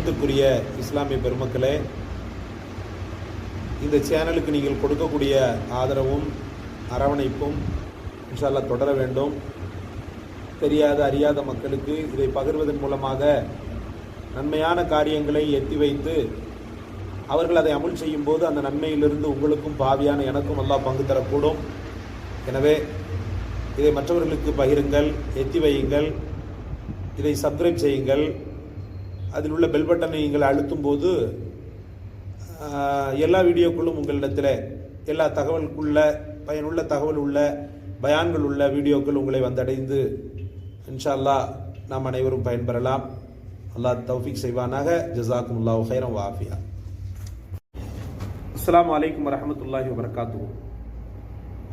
அன்புக்குரிய இஸ்லாமிய பெருமக்களே இந்த சேனலுக்கு நீங்கள் கொடுக்கக்கூடிய ஆதரவும் அரவணைப்பும் இன்ஷால்லா தொடர வேண்டும். தெரியாத அறியாத மக்களுக்கு இதை பகிர்வதன் மூலமாக நன்மையான காரியங்களை எத்தி வைத்து அவர்கள் அதை அமுல் செய்யும் போது அந்த நன்மையிலிருந்து உங்களுக்கும் பாவியான எனக்கும் எல்லாம் பங்கு தரக்கூடும். எனவே இதை மற்றவர்களுக்கு பகிருங்கள் எத்தி வையுங்கள் இதை சப்ஸ்கிரைப் செய்யுங்கள். அதில் உள்ள பெல் பட்டனை நீங்கள் அழுத்தும் போது எல்லா வீடியோக்களும் உங்களிடத்தில் எல்லா தகவலுக்குள்ள பயனுள்ள தகவல் உள்ள பயான்கள் உள்ள வீடியோக்கள் உங்களை வந்தடைந்து இன்ஷா அல்லாஹ் நாம் அனைவரும் பயன்பெறலாம். அல்லாஹ் தௌஃபிக் செய்வானாக. ஜசாக்கும் அல்லாஹ் ஹைரம் வாஃபியா அஸ்லாம் வலைக்கம் வரமத்துல்லாஹி வபரகாத்து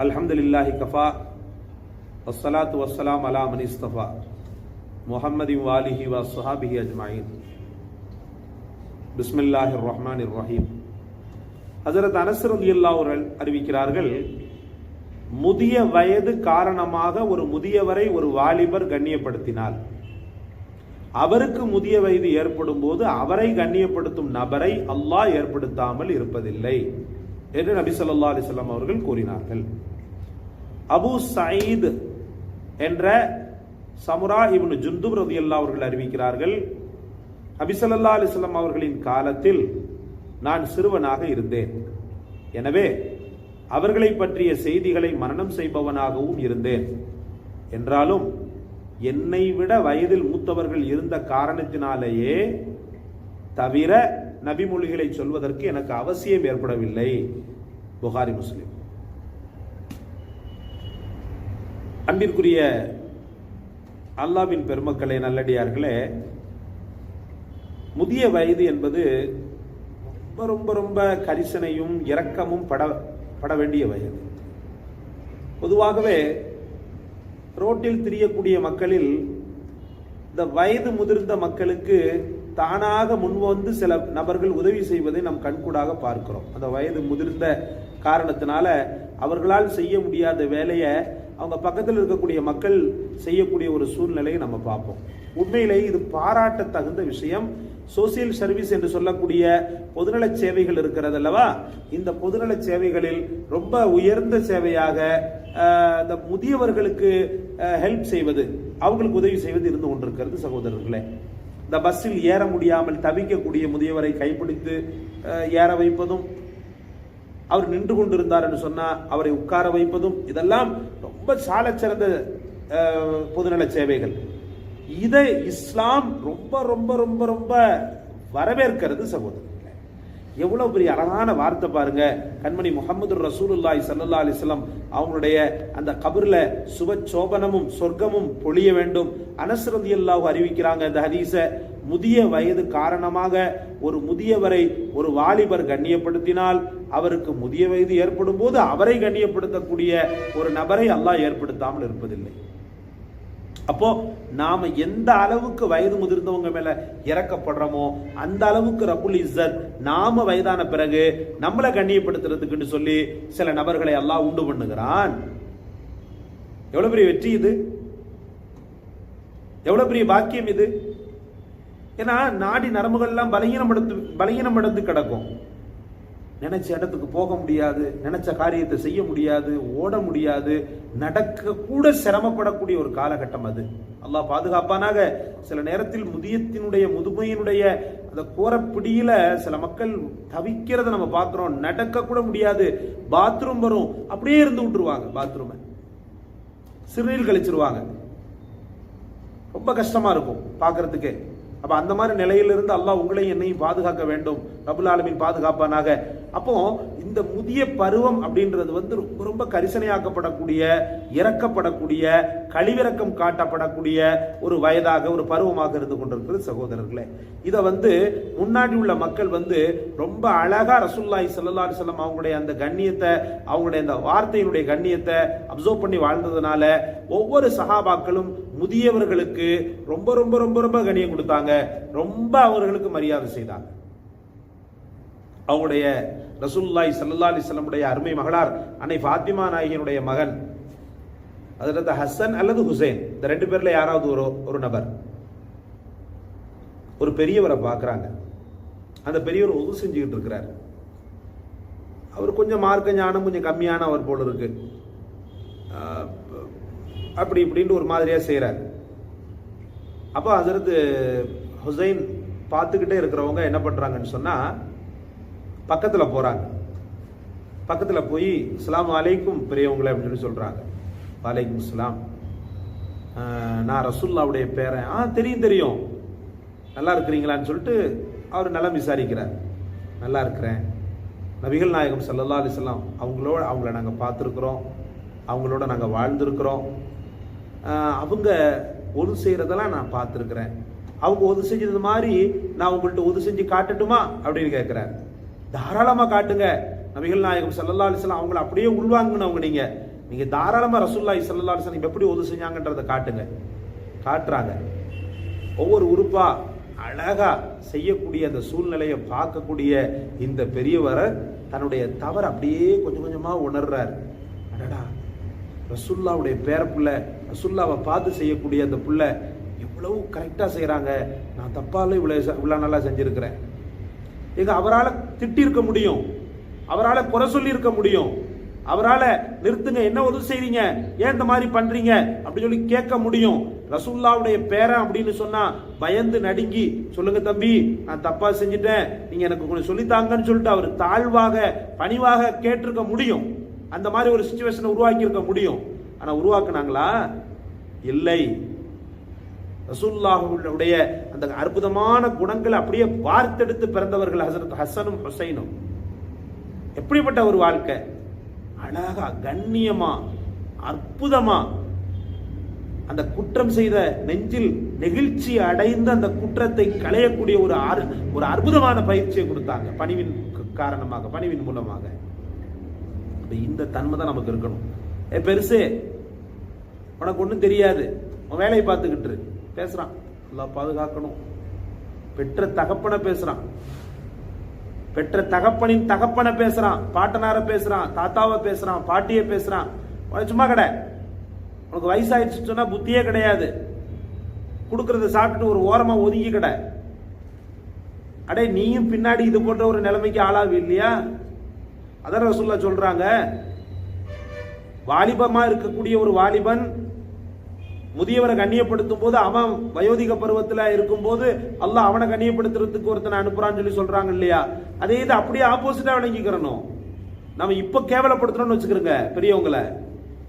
அல்ஹம்துலில்லாஹி கஃபா. வஸ்ஸலாத்து வஸ்ஸலாம் அலா மன் முஹம்மதி வாலிஹி வ சுஹாபிஹி அஜ்மாயின். பிஸ்மில்லாஹி ரஹ்மான் ரஹீம் ஹசரத் அனஸ் ரலியல்லாஹு அவர்கள் அறிவிக்கிறார்கள் முதிய வயது காரணமாக ஒரு முதியவரை ஒரு வாலிபர் கண்ணியப்படுத்தினார். அவருக்கு முதிய வயது ஏற்படும் போது அவரை கண்ணியப்படுத்தும் நபரை அல்லாஹ் ஏற்படுத்தாமல் இருப்பதில்லை என்று நபி சொல்லா அலைஹி அவர்கள் கூறினார்கள். அபு சயீத் என்ற சமுரா இவனு ஜுந்துப் அல்லா அவர்கள் அறிவிக்கிறார்கள் நபிசல்லா ஸல்லல்லாஹு அவர்களின் காலத்தில் நான் சிறுவனாக இருந்தேன். எனவே அவர்களை பற்றிய செய்திகளை மரணம் செய்பவனாகவும் இருந்தேன். என்றாலும் என்னை விட வயதில் மூத்தவர்கள் இருந்த காரணத்தினாலேயே தவிர நபிமொழிகளை சொல்வதற்கு எனக்கு அவசியம் ஏற்படவில்லை. புகாரி முஸ்லிம். அன்பிற்குரிய அல்லாவின் பெருமக்களே நல்லடியார்களே முதிய வயது என்பது ரொம்ப ரொம்ப ரொம்ப கரிசனையும் இரக்கமும் பட பட வேண்டிய வயது. பொதுவாகவே ரோட்டில் திரியக்கூடிய மக்களில் இந்த வயது முதிர்ந்த மக்களுக்கு தானாக முன்வந்து சில நபர்கள் உதவி செய்வதை நாம் கண்கூடாக பார்க்கிறோம். அந்த வயது முதிர்ந்த காரணத்தினால அவர்களால் செய்ய முடியாத வேலையை அவங்க பக்கத்தில் இருக்கக்கூடிய மக்கள் செய்யக்கூடிய ஒரு சூழ்நிலையை நம்ம பார்ப்போம். உண்மையிலே இது பாராட்ட தகுந்த விஷயம். சோசியல் சர்வீஸ் என்று சொல்லக்கூடிய பொதுநல சேவைகள் இருக்கிறது அல்லவா? இந்த பொதுநல சேவைகளில் ரொம்ப உயர்ந்த சேவையாக இந்த முதியவர்களுக்கு ஹெல்ப் செய்வது அவங்களுக்கு உதவி செய்வது இருந்து கொண்டிருக்கிறது சகோதரர்களே. இந்த பஸ்ஸில் ஏற முடியாமல் தவிக்கக்கூடிய முதியவரை கைப்பிடித்து ஏற வைப்பதும் அவர் நின்று கொண்டிருந்தார் என்று சொன்னால் அவரை உட்கார வைப்பதும் இதெல்லாம் ரொம்ப சாலச்சிறந்த பொதுநல சேவைகள். இதை இஸ்லாம் ரொம்ப ரொம்ப ரொம்ப ரொம்ப வரவேற்கிறது சகோதரர்களே. எவ்வளோ பெரிய அழகான வார்த்தை பாருங்க. கண்மணி முகமது ரசூலுல்லாய் சல்லா அலிஸ்லாம் அவங்களுடைய அந்த கபரில் சுப சோபனமும் சொர்க்கமும் பொழிய வேண்டும். அனஸ் ரலியல்லாஹு அறிவிக்கிறாங்க இந்த ஹதீஸை. முதிய வயது காரணமாக ஒரு முதியவரை ஒரு வாலிபர் கண்ணியப்படுத்தினால் அவருக்கு முதிய வயது ஏற்படும் போது அவரை கண்ணியப்படுத்தக்கூடிய ஒரு நபரை அல்லாஹ் ஏற்படுத்தாமல் இருப்பதில்லை. அப்போ நாம எந்த அளவுக்கு வயது முதிர்ந்தவங்க மேல இறக்கப்படுறோமோ அந்த அளவுக்கு ரபுல் இஸ்ஸத் நாம வயதான பிறகு நம்மளை கண்ணியப்படுத்துறதுக்குன்னு சொல்லி சில நபர்களை எல்லாம் உண்டு பண்ணுகிறான். எவ்வளவு பெரிய வெற்றி இது? எவ்வளவு பெரிய பாக்கியம் இது? ஏன்னா நாடி நரம்புகள்லாம் பலகீனம் அடைந்து பலகீனம் அடைந்து கிடக்கும். நினைச்ச இடத்துக்கு போக முடியாது நினைச்ச காரியத்தை செய்ய முடியாது ஓட முடியாது நடக்க கூட சிரமப்படக்கூடிய ஒரு காலகட்டம் அது. அல்லாஹ் பாதுகாப்பானாக சில நேரத்தில் முதியத்தினுடைய முதுமையினுடைய அந்த கோரப்பிடியில சில மக்கள் தவிக்கிறத நம்ம பார்க்குறோம். நடக்க கூட முடியாது பாத்ரூம் வரும். அப்படியே இருந்து விட்டுருவாங்க பாத்ரூமை சிறுநீர் கழிச்சிருவாங்க. ரொம்ப கஷ்டமா இருக்கும் பார்க்கறதுக்கே. அப்போ அந்த மாதிரி நிலையிலிருந்து அல்லாஹ் உங்களையும் என்னையும் பாதுகாக்க வேண்டும். ரபுல் ஆலமின் பாதுகாப்பானாக. அப்போ இந்த முதிய பருவம் அப்படின்றது வந்து ரொம்ப ரொம்ப கரிசனையாக்கப்படக்கூடிய இறக்கப்படக்கூடிய கழிவிறக்கம் காட்டப்படக்கூடிய ஒரு வயதாக ஒரு பருவமாக இருந்து கொண்டிருக்கிறது சகோதரர்களே. இதை வந்து முன்னாடி உள்ள மக்கள் வந்து ரொம்ப அழகா ரசுல்லாய் ஸல்லல்லாஹு செல்லம் அவங்களுடைய அந்த கண்ணியத்தை அவங்களுடைய அந்த வார்த்தையினுடைய கண்ணியத்தை அப்சர்வ் பண்ணி வாழ்ந்ததுனால ஒவ்வொரு சகாபாக்களும் முதியவர்களுக்கு ரொம்ப ரொம்ப ரொம்ப ரொம்ப கண்ணியம் கொடுத்தாங்க. ரொம்ப அவர்களுக்கு மரியாதை செய்தாங்க. அவங்களுடைய ரசூல்லாய் சல்லா அலைஹி அருமை மகளார் அன்னை ஃபாத்திமா நாயகியினுடைய மகன் அதில் ஹசன் அல்லது ஹுசைன் இந்த ரெண்டு பேரில் யாராவது ஒரு ஒரு நபர். ஒரு பெரியவரை பார்க்குறாங்க. அந்த பெரியவர் உதவு செஞ்சுக்கிட்டு இருக்கிறார். அவர் கொஞ்சம் மார்க்க ஞானம் கொஞ்சம் கம்மியான அவர் போல் இருக்கு. அப்படி இப்படின்ட்டு ஒரு மாதிரியாக செய்கிறார் அப்போ ஹசரத் ஹுசைன் பார்த்துக்கிட்டே இருக்கிறவங்க என்ன பண்ணுறாங்கன்னு சொன்னால் பக்கத்தில் போகிறாங்க பக்கத்தில் போய் இஸ்லாம் அலைக்கும் பெரியவங்களே அப்படின்னு சொல்கிறாங்க வலைக்கும் இஸ்லாம் நான் ரசுல்லாவுடைய பேரன். ஆ தெரியும் தெரியும். நல்லா இருக்கிறீங்களான்னு சொல்லிட்டு அவர் நல்லா விசாரிக்கிறார். நல்லா இருக்கிறேன். நபிகள் நாயகம் சல்லல்லா அலிஸ்லாம் அவங்களோட அவங்கள நாங்கள் பார்த்துருக்குறோம். அவங்களோட நாங்கள் வாழ்ந்துருக்குறோம். அவங்க ஒது செய்கிறதெல்லாம் நான் பார்த்துருக்குறேன். அவங்க ஒது செஞ்சது மாதிரி நான் உங்கள்கிட்ட ஒது செஞ்சு காட்டட்டுமா? அப்படின்னு கேட்குறேன் தாராளமாக காட்டுங்க. நபிகள் நாயகம் சல்லல்லா அலிஸ்லாம் அவங்கள அப்படியே உள்வாங்கினவங்க நீங்கள் நீங்கள் தாராளமாக ரசூல்லாய் சல்லா அலிஸ்லாம் எப்படி உதவி செஞ்சாங்கன்றதை காட்டுங்க. காட்டுறாங்க. ஒவ்வொரு உறுப்பாக அழகா செய்யக்கூடிய அந்த சூழ்நிலையை பார்க்கக்கூடிய இந்த பெரியவரை தன்னுடைய தவறு அப்படியே கொஞ்சம் கொஞ்சமாக உணர்றார். அடடா ரசுல்லாவுடைய பேர ரசுல்லாவை பார்த்து செய்யக்கூடிய அந்த புள்ள எவ்வளவு கரெக்டாக செய்கிறாங்க நான் தப்பால இவ்வளோ இவ்வளோ நல்லா செஞ்சுருக்கிறேன். இது அவரால் திட்டிருக்க முடியும். அவரால் குறை சொல்லியிருக்க முடியும். அவரால் நிறுத்துங்க என்ன உதவி செய்றீங்க? ஏன் இந்த மாதிரி பண்ணுறீங்க அப்படின்னு சொல்லி கேட்க முடியும். ரசுல்லாவுடைய பேரன் அப்படின்னு சொன்னால் பயந்து நடுங்கி சொல்லுங்க தம்பி நான் தப்பாக செஞ்சுட்டேன். நீங்கள் எனக்கு கொஞ்சம் சொல்லித்தாங்கன்னு சொல்லிட்டு அவர் தாழ்வாக பணிவாக கேட்டிருக்க முடியும். அந்த மாதிரி ஒரு சுச்சுவேஷனை உருவாக்கியிருக்க முடியும். ஆனால் உருவாக்குனாங்களா? இல்லை. ரசூல்லாஹுடைய அந்த அற்புதமான குணங்களை அப்படியே வார்த்தெடுத்து பிறந்தவர்கள் ஹசரத் ஹசனும் ஹுசைனும். எப்படிப்பட்ட ஒரு வாழ்க்கை? அழகா கண்ணியமா அற்புதமா. அந்த குற்றம் செய்த நெஞ்சில் நெகிழ்ச்சி அடைந்த அந்த குற்றத்தை களையக்கூடிய ஒரு ஆறு ஒரு அற்புதமான பயிற்சியை கொடுத்தாங்க பணிவின் காரணமாக பணிவின் மூலமாக. இந்த தன்மை தான் நமக்கு இருக்கணும். ஏ பெருசு உனக்கு ஒன்றும் தெரியாது. உன் வேலையை பார்த்துக்கிட்டு பேசுகிறான் பேசுறான். எல்லாம் பாதுகாக்கணும். பெற்ற தகப்பனை பேசுகிறான் பெற்ற தகப்பனின் தகப்பனை பேசுகிறான் பாட்டனார பேசுகிறான் தாத்தாவை பேசுகிறான் பாட்டியை பேசுகிறான் சும்மா கடை. உனக்கு வயசாயிடுச்சு சொன்னால் புத்தியே கிடையாது. கொடுக்கறத சாப்பிட்டு ஒரு ஓரமாக ஒதுங்கி கடை. அடே நீயும் பின்னாடி இது போன்ற ஒரு நிலைமைக்கு ஆளாவி இல்லையா? அதான் ரசூல்லா சொல்கிறாங்க வாலிபமாக இருக்கக்கூடிய ஒரு வாலிபன் முதியவரை கண்ணியப்படுத்தும் போது அவன் வயோதிக பருவத்துல இருக்கும்போது அல்லாஹ் அவனை கண்ணியப்படுத்துறதுக்கு ஒருத்தனை அனுப்புறான்னு சொல்லி சொல்றாங்க இல்லையா? அதே இது அப்படியே ஆப்போசிட்டா விளங்கிக்கிறணும். நம்ம இப்ப கேவலப்படுத்தணும்னு வச்சுக்கிறோங்க பெரியவங்களை.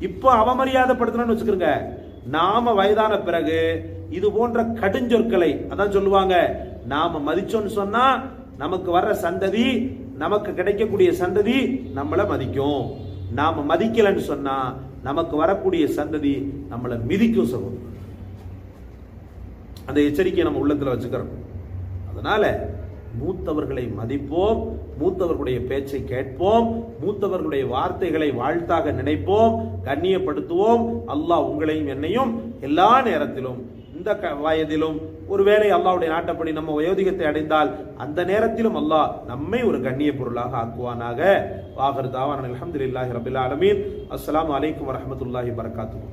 இப்போ அவமரியாதைப்படுத்தணும்னு வச்சுக்கிறோங்க. நாம வயதான பிறகு இது போன்ற கடுஞ்சொற்களை அதான் சொல்லுவாங்க நாம மதிச்சோம்னு சொன்னா நமக்கு வர்ற சந்ததி நமக்கு கிடைக்கக்கூடிய சந்ததி நம்மளை மதிக்கும். நாம மதிக்கலைன்னு சொன்னா நமக்கு வரக்கூடிய சந்ததி நம்மளை மிதிக்கும் சகோதரர். அந்த எச்சரிக்கையை நம்ம உள்ளத்தில் வச்சுக்கிறோம். அதனால மூத்தவர்களை மதிப்போம் மூத்தவர்களுடைய பேச்சை கேட்போம் மூத்தவர்களுடைய வார்த்தைகளை வாழ்த்தாக நினைப்போம் கண்ணியப்படுத்துவோம். அல்லாஹ் உங்களையும் என்னையும் எல்லா நேரத்திலும் இந்த க- வயதிலும் ஒருவேளை அல்லாவுடைய நாட்டப்படி நம்ம வயோதிகத்தை அடைந்தால் அந்த நேரத்திலும் அல்லாஹ் நம்மை ஒரு கண்ணிய பொருளாக ஆக்குவானாக. வாகர் தாவான் அலமதுல்லாஹி ரபில் ஆலமீன். அஸ்லாம் வலைக்கம் வரமத்துல்லாஹி வரகாத்துஹு